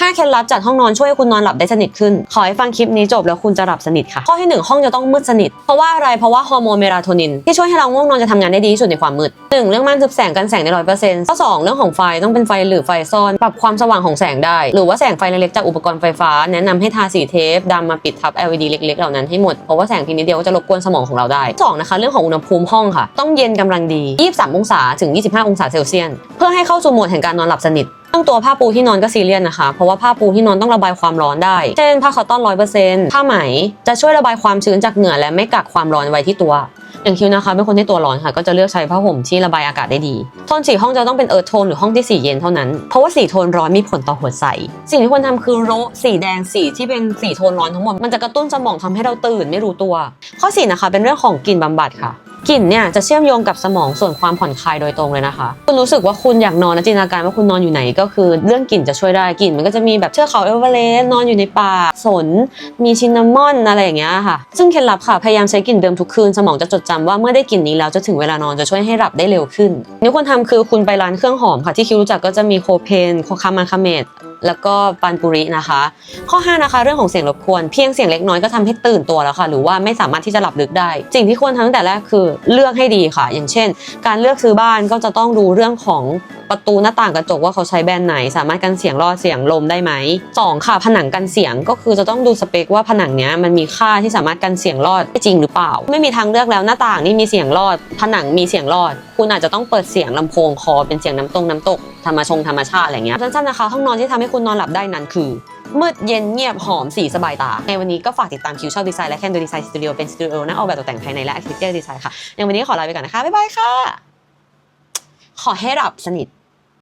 5 เคล็ดลับจัดห้องนอนช่วยให้คุณนอนหลับได้สนิทขึ้น ขอให้ฟังคลิปนี้จบแล้วคุณจะหลับสนิทค่ะ ข้อที่ 1 ห้องจะต้องมืดสนิท เพราะว่าอะไร เพราะว่าฮอร์โมนเมลาโทนินที่ช่วยให้เราง่วงนอนจะทำงานได้ดีที่สุดในความมืด 1. เรื่องม่านทึบแสงกันแสงได้ร้อยเปอร์เซ็นต์ข้อ2เรื่องของไฟต้องเป็นไฟหรือไฟซ่อน ปรับความสว่างของแสงได้ หรือว่าแสงไฟเล็กๆจากอุปกรณ์ไฟฟ้า แนะนำให้ทาสีเทปดำมาปิดทับ LED เล็กๆเหล่านั้นให้หมด เพราะว่าแสงเพียงนิดเดียวก็จะรบกวนสมองของเราได้สองนะคะ เรื่องของอุณหภูมิห้องค่ะ ต้องเย็นกำลังดี 23 องศาถึง 25 องศาเซลเซียส เพื่อให้เข้าสู่โหมดแห่งการนอนหลับสนิท เรื่องตัวผ้าปูที่นอนก็ซีเรียสนะคะ เพราะว่าผ้าปูที่นอนต้องระบายความร้อนได้ เช่นผ้าคอตตอนร้อยเปอร์เซ็นต์ผ้าไหมจะช่วยระบายความชื้นจากเหงื่อและไม่กักความร้อนไว้ที่ตัว อย่างคิวนะคะเป็นคนที่ตัวร้อนค่ะ ก็จะเลือกใช้ผ้าห่มที่ระบายอากาศได้ดีโทนสีห้องจะต้องเป็นเอิร์ธโทนหรือห้องที่สีเย็นเท่านั้น เพราะว่าสีโทนร้อนมีผลต่อหัวใจ สิ่งที่ควรทำคือโรสีแดงสีที่เป็นสีโทนร้อนทั้งหมดมันจะกระตุ้นสมองทำให้เราตื่นไม่รู้ตัว ข้อสี่นะคะเป็นเรื่องของกลิ่นบำบัดค่ะ กลิ่นเนี่ยจะเชื่อมโยงกับสมองส่วนความผ่อนคลายโดยตรงเลยนะคะ คุณรู้สึกว่าคุณอยากนอนและจินตนาการว่าคุณนอนอยู่ไหนก็คือ เรื่องกลิ่นจะช่วยได้กลิ่นมันก็จะมีแบบเทือกเขาเอเวอเรสต์นอนอยู่ในป่าสน มีชินนามอนอะไรอย่างเงี้ยค่ะ ซึ่งเคล็ดลับค่ะพยายามใช้กลิ่นเดิมทุกคืนสมองจะจดจำว่าเมื่อได้กลิ่นนี้แล้วจะถึงเวลานอนจะช่วยให้หลับได้เร็วขึ้นนี่ควรทำคือคุณไปร้านเครื่องหอมค่ะที่คิวรู้จักก็จะมีโคเพนโคคามาคาเมด แล้วก็ปานปุรินะคะ ข้อ 5 นะคะ เรื่องของเสียงรบกวนเพียงเสียงเล็กน้อยก็ทำให้ตื่นตัวแล้วค่ะ หรือว่าไม่สามารถที่จะหลับลึกได้ สิ่งที่ควรทำตั้งแต่แรกคือเลือกให้ดีค่ะ อย่างเช่น การเลือกซื้อบ้านก็จะต้องดูเรื่องของประตูหน้าต่างกระจกว่าเขาใช้แบรนด์ไหน สามารถกันเสียงรอดเสียงลมได้ไหมสองค่ะ ผนังกันเสียงก็คือจะต้องดูสเปคว่าผนังเนี้ยมันมีค่าที่สามารถกันเสียงรอดได้จริงหรือเปล่า ไม่มีทางเลือกแล้วหน้าต่างนี่มีเสียงรอด ผนังมีเสียงรอด คุณอาจจะต้องเปิดเสียงลำโพงคอเป็นเสียงน้ำตรงน้ำตก ธรรมชงธรรมชาติอะไรเงี้ยสั้นๆนะคะห้องนอนที่ทำให้คุณนอนหลับได้นั้นคือมืดเย็นเงียบหอมสีสบายตา ในวันนี้ก็ฝากติดตามคิวชอบดีไซน์และแคนดูดีไซน์สตูดิโอเป็นสตูดิโอนักออกแบบตกแต่งภายในและอาร์เคเต็กดีไซน์ค่ะในวันนี้ขอลาไปก่อนนะคะบ๊ายบายค่ะ ขอให้หลับสนิท